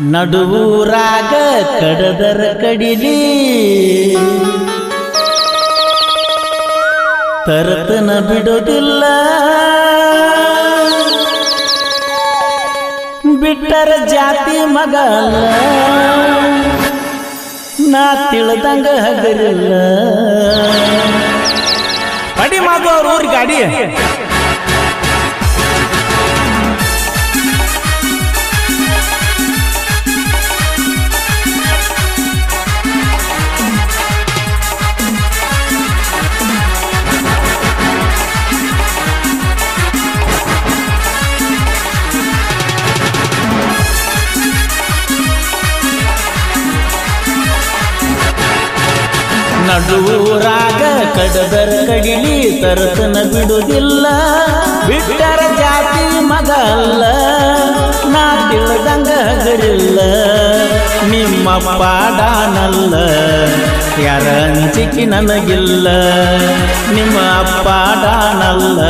ನಡುವೂರಾಗ ಕಡದರ ಕಡಿಲಿ. ತರತನ ಬಿಡೋದಿಲ್ಲ. ಬಿಟ್ಟರ ಜಾತಿ ಮಗಲ್ಲ ನಾ ತಿಳಿದಂಗ ಹಗರಿಲ್ಲ. ಅಡಿ ಮಾತು ಅವ್ರ ಗಾಡಿ. ನಡುವೂರಾಗ ಕಡದರ ಕಡಿಲಿ ತರತನ ಬಿಡುವುದಿಲ್ಲ ಬಿಟ್ಟರ ಜಾತಿ ಮಗ ಅಲ್ಲ, ನಾ ಹಗರಿಲ್ಲ ನಿಮ್ಮ ಪಾಡಾನಲ್ಲ ಯಾರ ಅಂಜಿಕೆ ನನಗಿಲ್ಲ. ನಿಮ್ಮ ಪಾಡಾನಲ್ಲ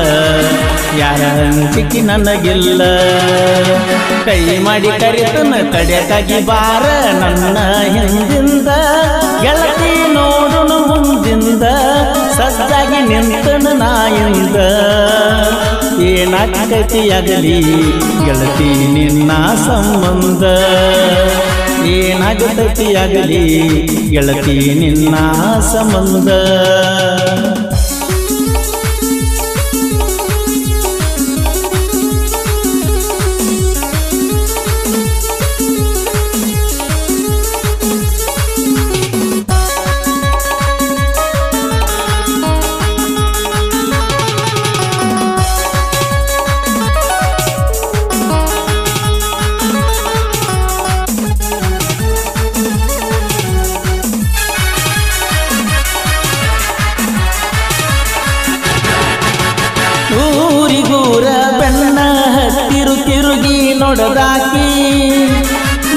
ಯಾರ ಅಂಜಿಕೆ ನನಗಿಲ್ಲ. ಕೈ ಮಾಡಿ ಕರಿತನ ಕಡೆ ಬಾರ ನನ್ನ ಹಿಂದಿಂದ. ಗೆಳತಿ ನೋಡುನು ಮುಂದಿಂದ ಸಜ್ಜಾಗಿ ನಿಂತನು ನಾಯಿಂದ. ಏನಾಗತಿಯಾಗಲಿ ಗೆಳತಿ ನಿನ್ನ ಸಂಬಂಧ. ಏನಾಗತಿಯಾಗಲಿ ಗೆಳತಿ ನಿನ್ನ ಸಂಬಂಧ. ತಿರುಗಿ ನೋಡದಾಕಿ.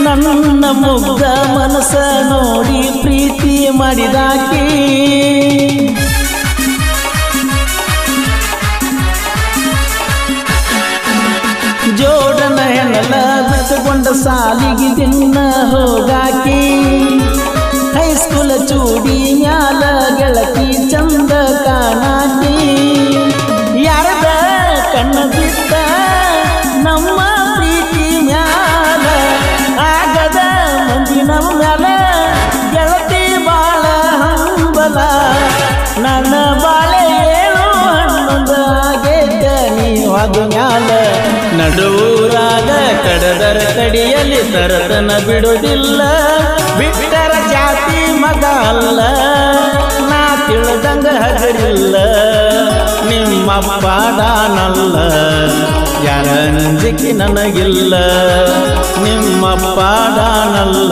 ನನ್ನ ಮುಗ್ಧ ಮನಸ ನೋಡಿ ಪ್ರೀತಿ ಮಾಡಿದಾಕಿ. ಜೋಡನ ಹೆಣಲ ಬಿಟ್ಟುಕೊಂಡ ಸಾಲಿಗೆ ದಿನ ಹೋಗಾಕಿ. ಹೈಸ್ಕೂಲ್ ಚೂಡಿ ಮ್ಯಾಲ ಗೆಳತಿ ಚಂದ ಕಾಣಾಕಿ. ಯಾರದ ಕಣ್ಣ ಬಿಟ್ಟ ನೀವಾಗ ಮ್ಯಾಲ ನಡುವೂರಾದ ಕಡದರ ಕಡಿಯಲ್ಲಿ ತರತನ ಬಿಡುವುದಿಲ್ಲ. ಬಿಟ್ಟರ ಜಾತಿ ಮಗ ಅಲ್ಲ. ನಾ ತಿಳಿದಂಗ ಹಗರಿಲ್ಲ. ನಿಮ್ಮ ಪಾದಾನಲ್ಲ ಯಾರ ನಂಜಿಕೆ ನನಗಿಲ್ಲ. ನಿಮ್ಮ ಪಾದಾನಲ್ಲ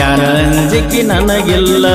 ಯಾರ ನಂಜಿಕೆ ನನಗಿಲ್ಲ.